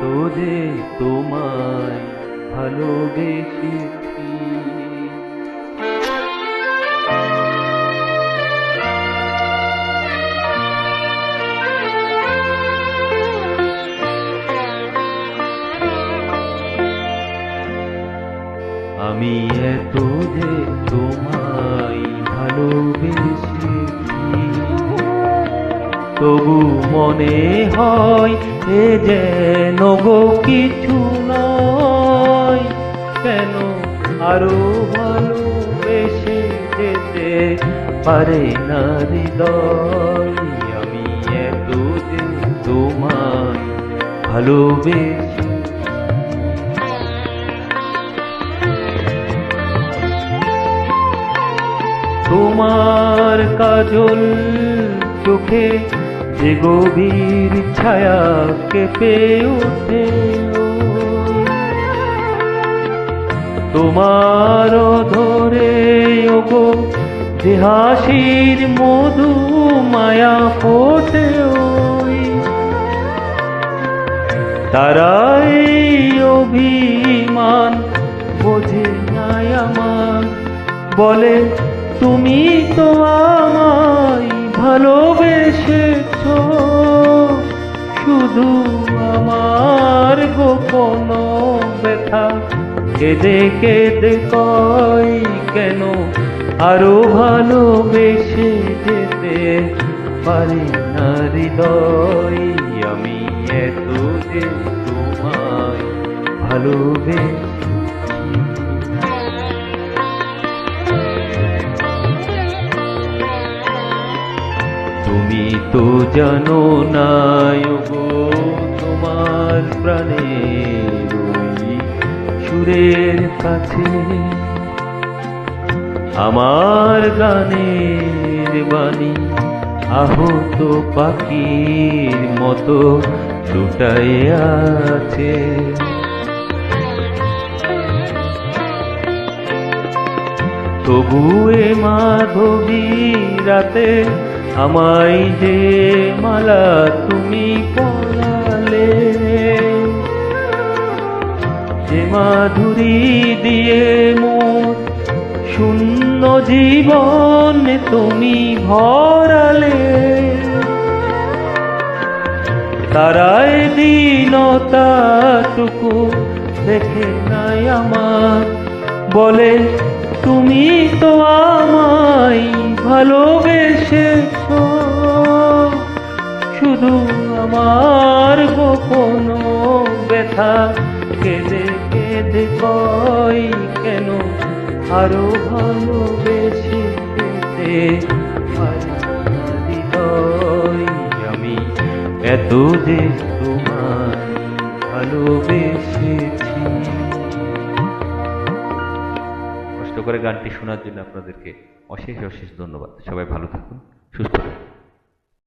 এত যে তোমায় ভালোবেসেছি। আমি এত যে তোমায় ভালোবেসেছি। তবু মনে হয় এ যেন গো কিছু নয়? কেন আরও ভালোবেসে যেতে পারে না হৃদয়? আমি এত যে তোমায় ভালোবেসে তোমার কাজল চোখে যে গভীর ছায়া কেঁপে ওঠে তোমার ধরে ওগো যে হাসির মধু মায়া ফোটে তারাই অভিমান বোঝে নাই আমার। বলে, তুমি তো আমায় ভালোবেসেছ, শুধু আমার গোপন ব্যথা। কেঁদে কেঁদে কই কেন আরও ভালোবেসে যেতে পারি না হৃদয়? আমি এত যে তোমায় ভালোবেসে তুমি তো জানো না তোমার প্রাণের ওই সুরের কাছে। আমার গানের বাণী আহত পাখির মতো লুটাই আছে। তবু এ মাধবী রাতে আমায় যে মালা তুমি পরালে, যে মাধুরী দিয়ে মোর শূন্য জীবন তুমি ভরালে। তারাই দিনতাটুকু দেখে নাই আমার, বলে, তুমি তো আমায় ভালোবেসেছ। আমার গোপন ব্যথা কেঁদে কেঁদে কই কেন? আরও ভালোবেসে হৃদয়। আমি এত যে তোমায় ভালোবেসেছি। কষ্ট করে গানটি শোনার জন্য আপনাদেরকে অশেষ অশেষ ধন্যবাদ। সবাই ভালো থাকুন, সুস্থ থাকুন।